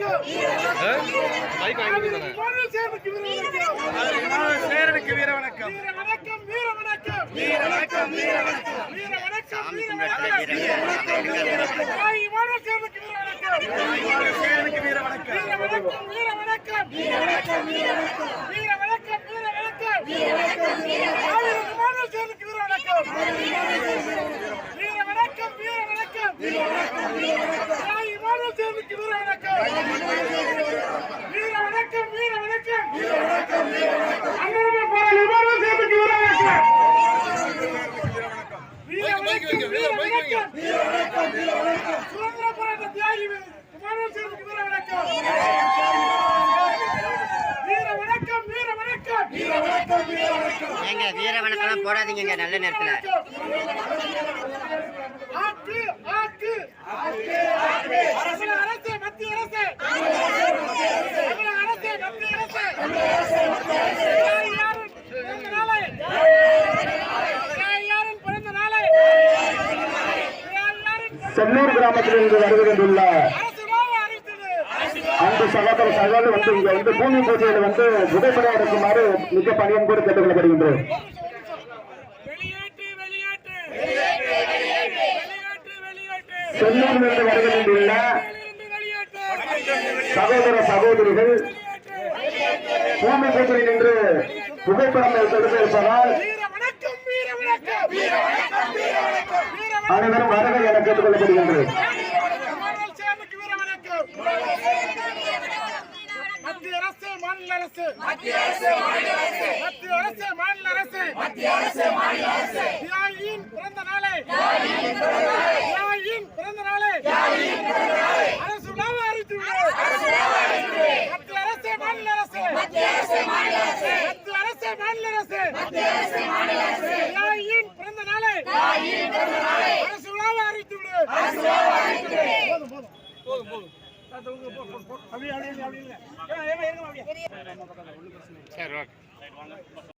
வணக்கம் மைக் வாங்கிட்டு தானே மாநில சேர்மனுக்கு வீர வணக்கம் வீர வணக்கம் வீர வணக்கம் வீர வணக்கம் வீர வணக்கம் வீர வணக்கம் வீர வணக்கம் வீர வணக்கம் தாய் மாநில சேர்மனுக்கு வீர வணக்கம் சேர்மனுக்கு வீர வணக்கம் வீர வணக்கம் வீர வணக்கம் வீர வணக்கம் வீர வணக்கம் வீர வணக்கம் வீர வணக்கம் வீர வணக்கம் வீர வணக்கம் மாநில சேர்மனுக்கு வீர வணக்கம் வீர வணக்கம் வீர வணக்கம் வீர வணக்கம் வீர வணக்கம் தாய் மாநில சேர்மனுக்கு வீர வணக்கம் வீர வணக்கம் வீர வணக்கம் வீர வணக்கம் வீர வணக்கம் அண்ணா போராளி மாநில சேர்மனுக்கு வீர வணக்கம் வீர வணக்கம் வீர வணக்கம் வீர வணக்கம் வீர வணக்கம் சுதந்திர போராட்ட தியாகி வீர வணக்கம் வீர வணக்கம் வீர வணக்கம் வீர வணக்கம் வீர வணக்கம் ஏங்க வீர போடாதீங்க நல்ல நேரத்துல. ஆக்கு ஆக்கு தமிழக அரசு மத்திய அரசு தமிழக அரசு மத்திய அரசு யாரும் பிறந்த நாளை யாரும் பிறந்த நாளை யாரும் செல்லூர் கிராமத்திலிருந்து வருகின்றுள்ள அன்பு சகோதர சகோதரி வந்து இங்க வந்து பூமி பூஜையில் வந்து புகைப்படம் எடுக்குமாறு மிக பணியம் கூட கேட்டுக்கொள்ளப்படுகின்றோம். செல்லூரிலிருந்து வருகின்றுள்ள சகோதர சகோதரிகள் பூமி பூஜையில் நின்று புகைப்படம் எடுத்து இருப்பதால் அனைவரும் வருகை என கேட்டுக்கொள்ளப்படுகின்றது மாநில மத்திய அரசு மாநில அரசு மத்திய அரசு மாநில அரசு. மத்திய அரசு மாநில அரசு. மத்திய அரசு மாநில அரசு பிறந்த நாளை. பிறந்த நாளை. அரசு மத்திய அரசு மாநில அரசு மத்திய அரசு மாநில அரசு. மத்திய அரசு மாநில அரசு. மத்திய அரசு மாநில அரசு தியாகியின் பிறந்த நாளை அரசு விழாவை அறிவித்து விடு அரசு விழாவை அறிவித்து போதும் போதும் போதும். அப்படியே அப்படியே அப்படியே. ஏன் இருங்க அப்படியே சரி ஓகே.